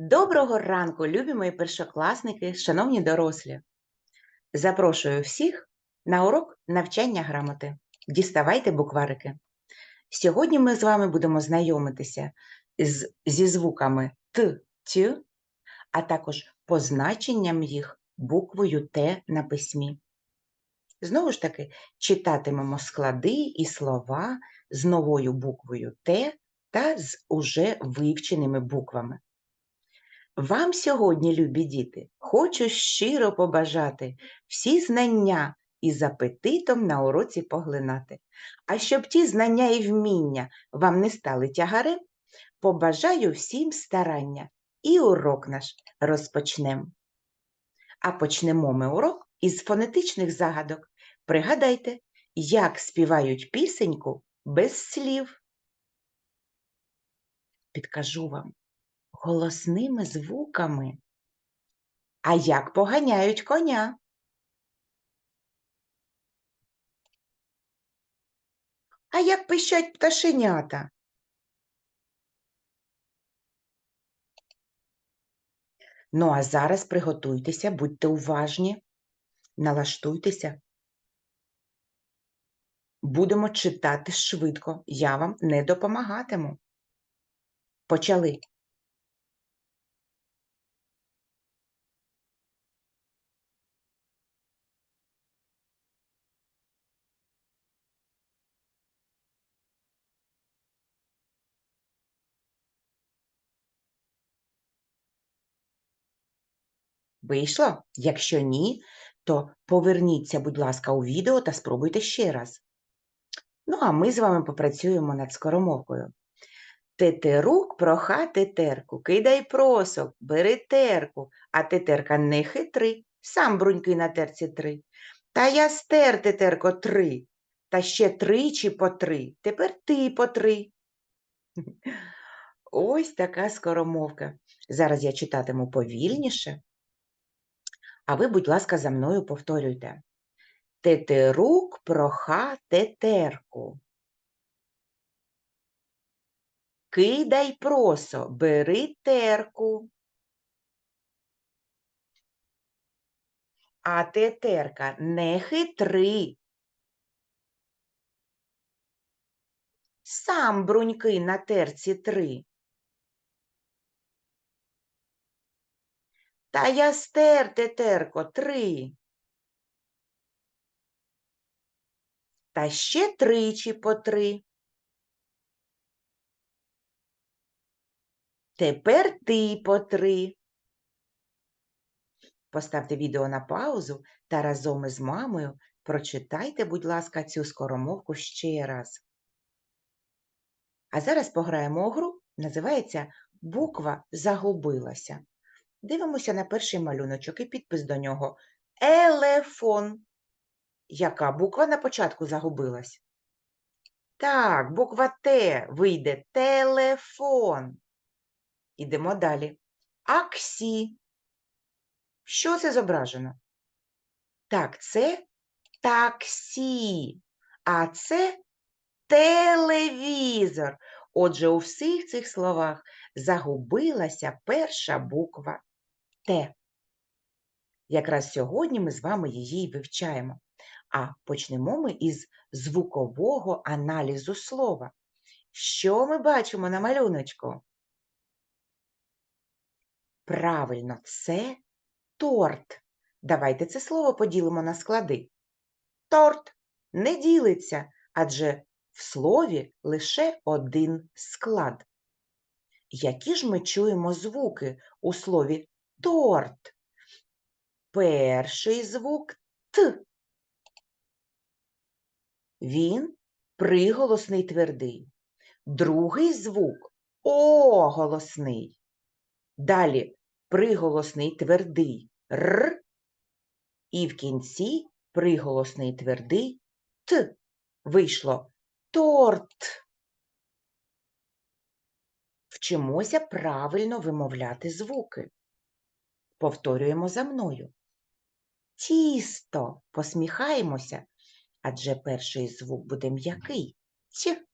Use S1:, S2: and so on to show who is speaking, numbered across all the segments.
S1: Доброго ранку, любі мої першокласники, шановні дорослі. Запрошую всіх на урок навчання грамоти. Діставайте букварики. Сьогодні ми з вами будемо знайомитися з, зі звуками Т, Т, а також позначенням їх буквою Т на письмі. Знову ж таки, читатимемо склади і слова з новою буквою Т та з уже вивченими буквами. Вам сьогодні, любі діти, хочу щиро побажати всі знання і з апетитом на уроці поглинати. А щоб ті знання і вміння вам не стали тягарем, побажаю всім старання і урок наш розпочнемо. А почнемо ми урок із фонетичних загадок. Пригадайте, як співають пісеньку без слів. Підкажу вам голосними звуками. А як поганяють коня? А як пищать пташенята? Ну, а зараз приготуйтеся, будьте уважні, налаштуйтеся. Будемо читати швидко, я вам не допомагатиму. Почали. Вийшло? Якщо ні, то поверніться, будь ласка, у відео та спробуйте ще раз. Ну, а ми з вами попрацюємо над скоромовкою. Тетерук проха тетерку, кидай просок, бери терку, а тетерка не хитри, сам бруньки на терці три. Та я стер, тетерко, три, та ще тричі по три, тепер ти по три. Ось така скоромовка. Зараз я читатиму повільніше, а ви, будь ласка, за мною повторюйте. Тетерук проха тетерку. Кидай просо, бери терку. А тетерка не хитри. Сам бруньки на терці три. Та я стер, тетерко, три. Та ще тричі по три. Тепер ти по три. Поставте відео на паузу та разом із мамою прочитайте, будь ласка, цю скоромовку ще раз. А зараз пограємо гру, називається Буква загубилася. Дивимося на перший малюночок і підпис до нього. Елефон. Яка буква на початку загубилась? Так, буква Т вийде телефон. Ідемо далі. Аксі. Що це зображено? Так, це таксі, а це телевізор. Отже, у всіх цих словах загубилася перша буква Т. Якраз сьогодні ми з вами її вивчаємо. А почнемо ми із звукового аналізу слова. Що ми бачимо на малюночку? Правильно, це торт. Давайте це слово поділимо на склади. Торт не ділиться, адже в слові лише один склад. Які ж ми чуємо звуки у слові торт? Перший звук Т. Він приголосний твердий. Другий звук О голосний. Далі приголосний твердий Р. І в кінці приголосний твердий Т. Вийшло торт. Вчимося правильно вимовляти звуки. Повторюємо за мною. Тісто. Посміхаємося, адже перший звук буде м'який. Т.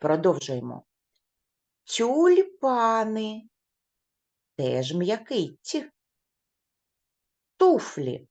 S1: Продовжуємо. Тюльпани. теж м'який т. Туфлі.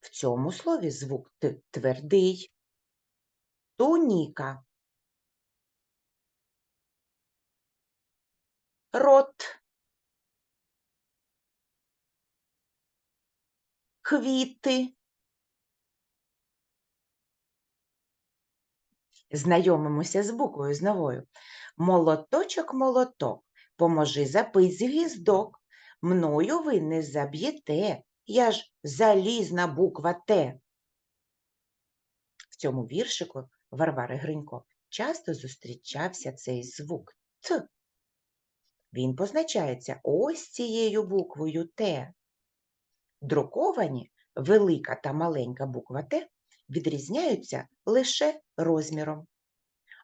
S1: В цьому слові звук Т твердий. Туніка. Рот. Квіти. Знайомимося з буквою з новою. Молоточок, молоток, поможи запить гвіздок. Мною ви не заб'єте, я ж залізна буква Т. В цьому віршику Варвари Гринько часто зустрічався цей звук Т. Він позначається ось цією буквою Т. Друковані велика та маленька буква Т відрізняються лише розміром.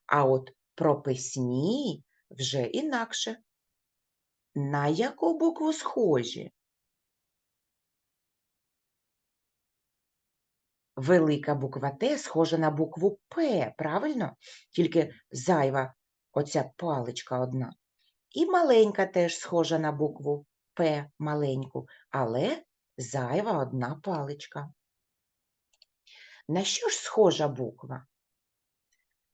S1: А от прописні вже інакше. На яку букву схожі? Велика буква Т схожа на букву П, правильно? Тільки зайва оця паличка одна. І маленька теж схожа на букву П маленьку, але зайва одна паличка. На що ж схожа буква?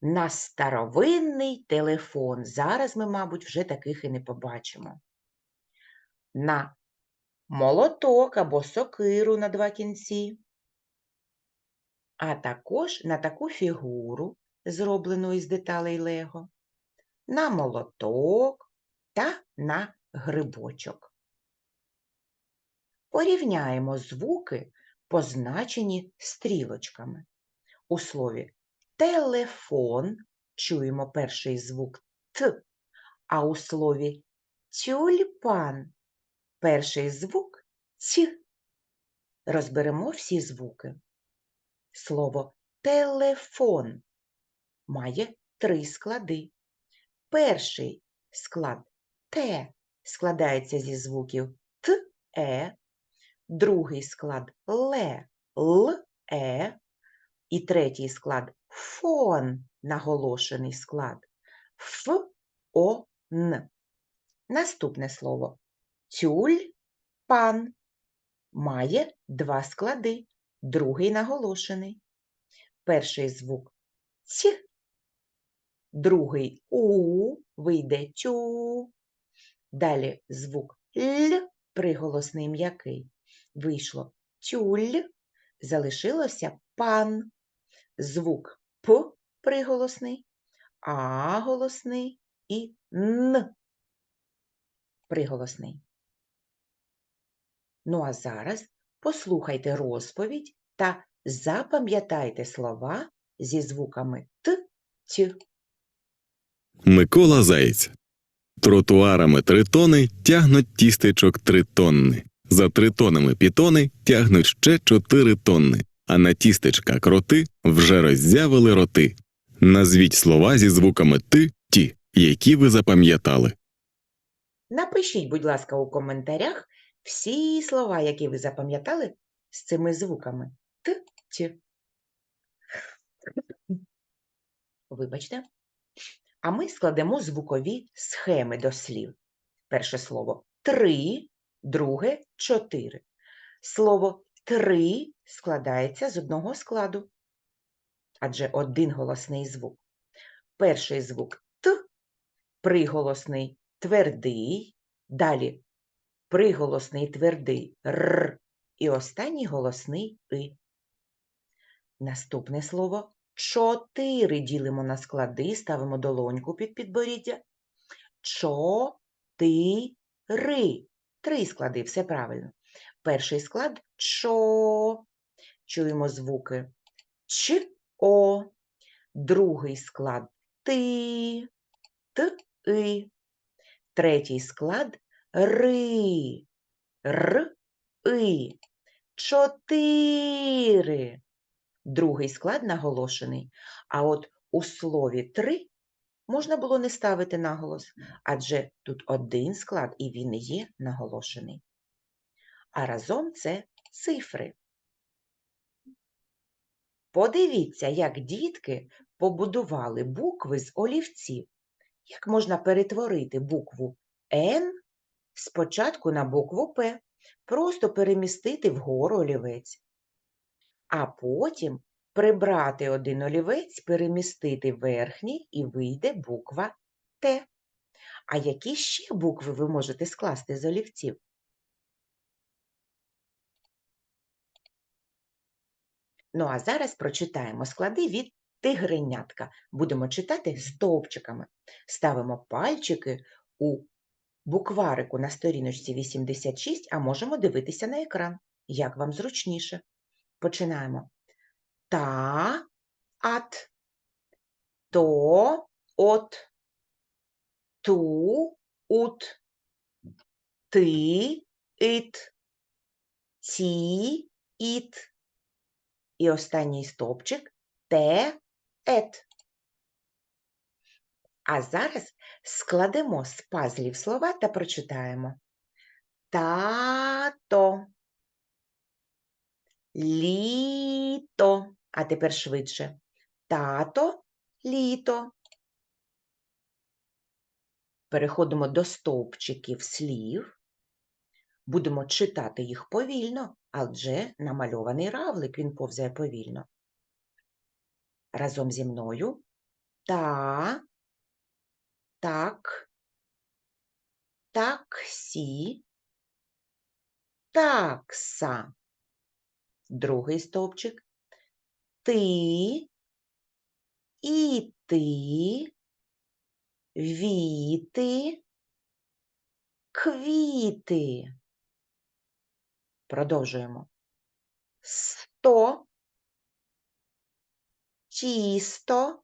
S1: На старовинний телефон. Зараз ми, мабуть, вже таких і не побачимо. На молоток або сокиру на два кінці, а також на таку фігуру, зроблену із деталей Лего, на молоток та на грибочок. Порівняємо звуки, позначені стрілочками. У слові телефон чуємо перший звук Т, а у слові тюльпан перший звук Т. Розберемо всі звуки. Слово телефон має три склади. Перший склад Т складається зі звуків Т, Е, другий склад Ле, Л, Е, і третій склад фон, наголошений склад Ф, О, Н. Наступне слово тюльпан має два склади, другий наголошений. Перший звук Ц, другий У, вийде тю. Далі звук Л, приголосний м'який. Вийшло тюль, залишилося пан. Звук П приголосний, А голосний і Н приголосний. Ну а зараз послухайте розповідь та запам'ятайте слова зі звуками Т, Т.
S2: Микола Заєць. Тротуарами три тони тягнуть тістечок три тонни. За три тонами пітони тягнуть ще чотири тонни, а на тістечка кроти вже роззявили роти. Назвіть слова зі звуками ти, ті, які ви запам'ятали.
S1: Напишіть, будь ласка, у коментарях всі слова, які ви запам'ятали з цими звуками Т, Т. Вибачте. А ми складемо звукові схеми до слів. Перше слово три, друге чотири. Слово три складається з одного складу, адже один голосний звук. Перший звук Т, приголосний твердий, далі приголосний твердий Р і останній голосний И. Наступне слово чотири ділимо на склади, ставимо долоньку під підборіддя. Чотири. Три склади, все правильно. Перший склад чо. Чуємо звуки ч, о. Другий склад ти, т, и. Третій склад ри, р, и. Чотири. Другий склад наголошений. А от у слові три можна було не ставити наголос, адже тут один склад, і він є наголошений. А разом це цифри. Подивіться, як дітки побудували букви з олівців. Як можна перетворити букву Н спочатку на букву П, просто перемістити вгору олівець, а потім прибрати один олівець, перемістити верхній і вийде буква Т. А які ще букви ви можете скласти з олівців? Ну а зараз прочитаємо склади від тигренятка. Будемо читати стовпчиками. Ставимо пальчики у букварику на сторіночці 86, а можемо дивитися на екран, як вам зручніше. Починаємо. Та, ат, то, от, ту, ут, ти, ит, ті, іт. І останній стовпчик те, ет. А зараз складемо з пазлів слова та прочитаємо. Тато. Літо. А тепер швидше. Тато, літо. Переходимо до стовпчиків слів. Будемо читати їх повільно, адже намальований равлик, він повзає повільно. Разом зі мною. Та, так, таксі, такса. Другий стовпчик. Ти, і ти, віти, квіти. Продовжуємо. Сто, тісто,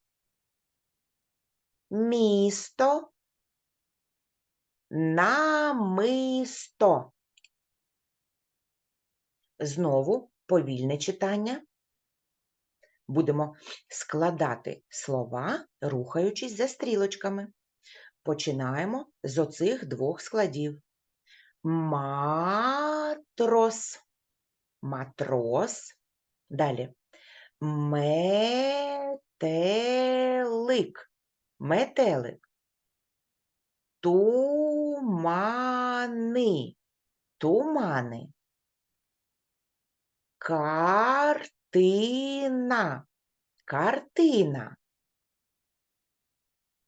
S1: місто, намисто. Знову повільне читання. Будемо складати слова, рухаючись за стрілочками. Починаємо з оцих двох складів. Матрос. Матрос. Далі. Метелик. Метелик. Тумани. Тумани. Картина. Картина.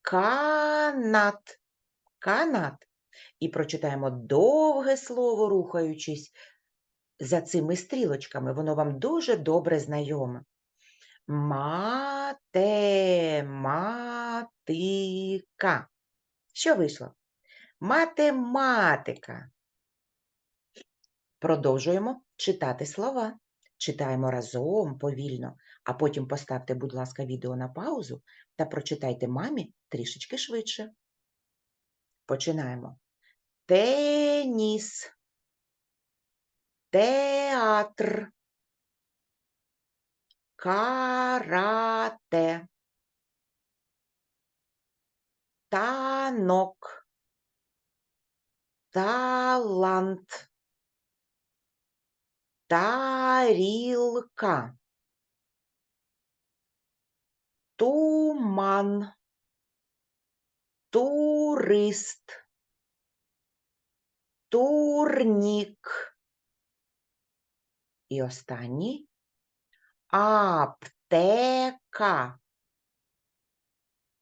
S1: Канат. Канат. І прочитаємо довге слово, рухаючись за цими стрілочками. Воно вам дуже добре знайоме. Математика. Що вийшло? Математика. Продовжуємо читати слова. Читаємо разом повільно, а потім поставте, будь ласка, відео на паузу та прочитайте мамі трішечки швидше. Починаємо. Теніс, театр, карате, танок, талант, тарілка, туман, турист, турнік. І останній аптека,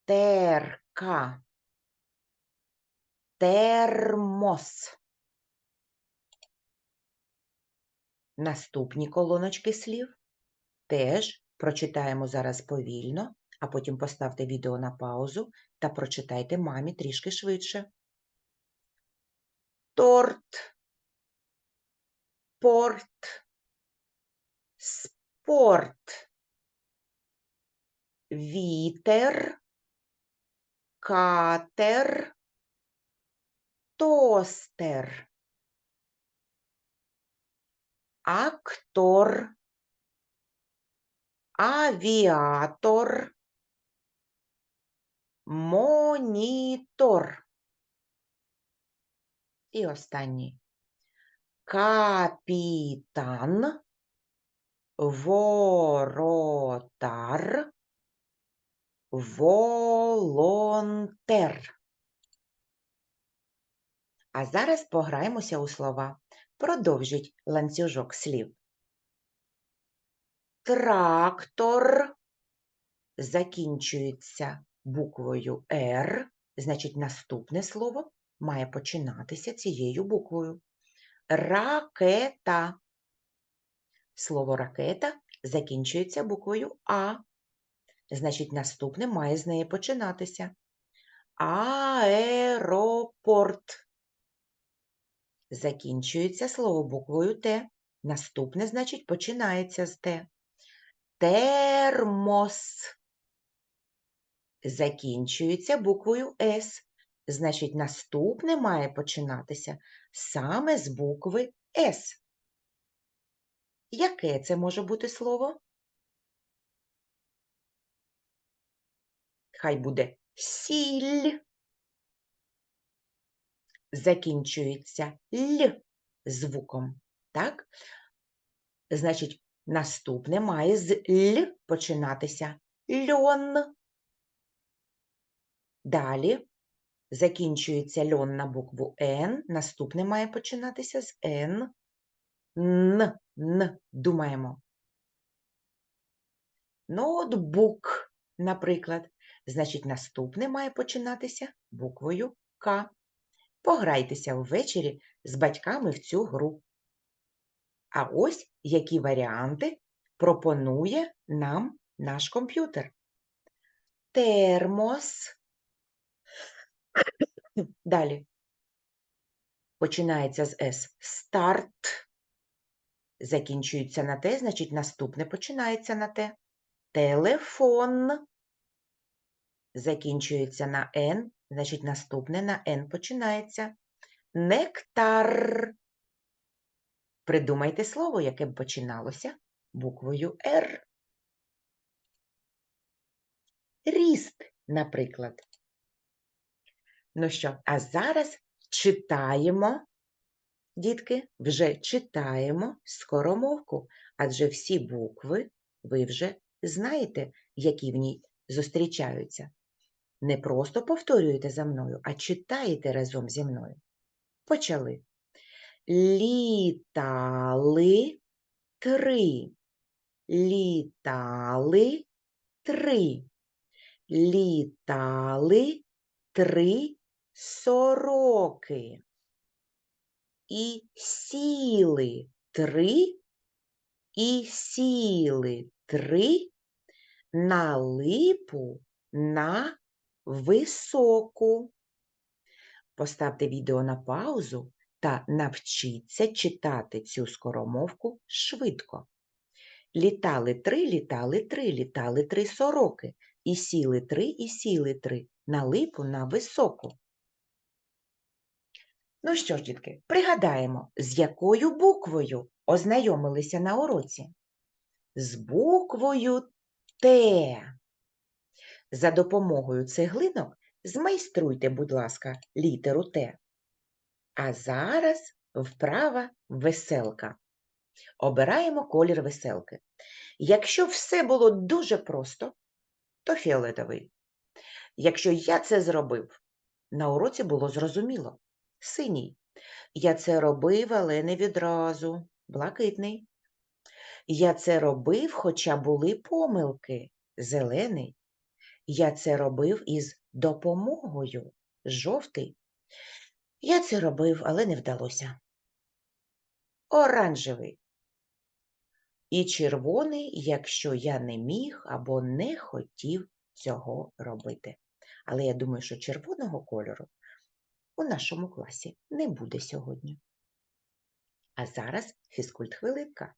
S1: терка, термос. Наступні колоночки слів. Теж прочитаємо зараз повільно, а потім поставте відео на паузу та прочитайте мамі трішки швидше. Торт, порт, спорт, вітер, катер, тостер, актор, авіатор, монітор. І останній. Капітан, воротар, волонтер. А зараз пограємося у слова. Продовжіть ланцюжок слів. Трактор закінчується буквою Р, значить наступне слово має починатися цією буквою. Ракета. Слово ракета закінчується буквою А, значить наступне має з неї починатися. Аеропорт. Закінчується слово буквою Т. Наступне, значить, починається з Т. Термос. Закінчується буквою С. Значить, наступне має починатися саме з букви С. Яке це може бути слово? Хай буде сіль. Закінчується Л звуком. Так? Значить, наступне має з Л починатися льон. Далі закінчується льон на букву Н. Наступне має починатися з Н. Н. Н. Думаємо. Ноутбук, наприклад. Значить, наступне має починатися буквою К. Пограйтеся ввечері з батьками в цю гру. А ось які варіанти пропонує нам наш комп'ютер. Термос. Далі. Починається з С. Старт. Закінчується на Т, значить наступне починається на Т. Телефон. Закінчується на Н, значить наступне на Н починається. Нектар. Придумайте слово, яке б починалося буквою Р. Ріст, наприклад. Ну що, а зараз читаємо, дітки, вже читаємо скоромовку, адже всі букви ви вже знаєте, які в ній зустрічаються. Не просто повторюєте за мною, а читаєте разом зі мною. Почали. Літали три. Літали три. Літали три сороки. І сіли три, і сіли три на липу на високу. Поставте відео на паузу та навчіться читати цю скоромовку швидко. Літали три, літали три, літали три сороки, і сіли три, і сіли три, на липу на високу. Ну що ж, дітки, пригадаємо, з якою буквою ознайомилися на уроці? З буквою Т. За допомогою цеглинок змайструйте, будь ласка, літеру Т. А зараз вправа веселка. Обираємо колір веселки. Якщо все було дуже просто, то фіолетовий. Якщо я це зробив, на уроці було зрозуміло. Синій. Я це робив, але не відразу. Блакитний. Я це робив, хоча були помилки. Зелений. Я це робив із допомогою. Жовтий. Я це робив, але не вдалося. Оранжевий. І червоний, якщо я не міг або не хотів цього робити. Але я думаю, що червоного кольору у нашому класі не буде сьогодні. А зараз фізкульт хвилинка.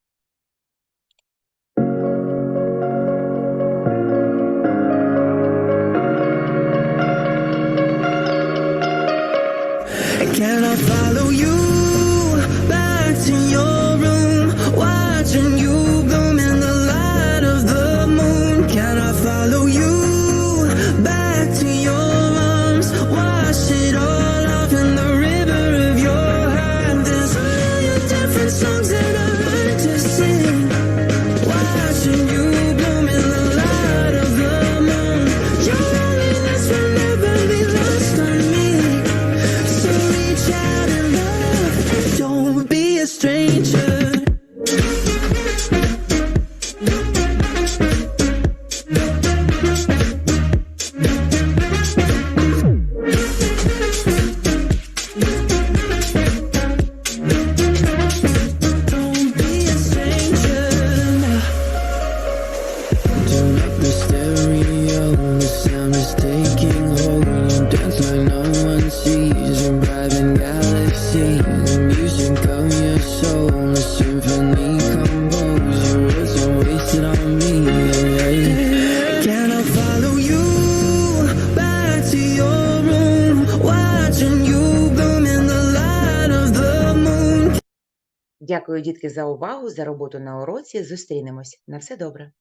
S1: Дякую, дітки, за увагу, за роботу на уроці. Зустрінемось. На все добре.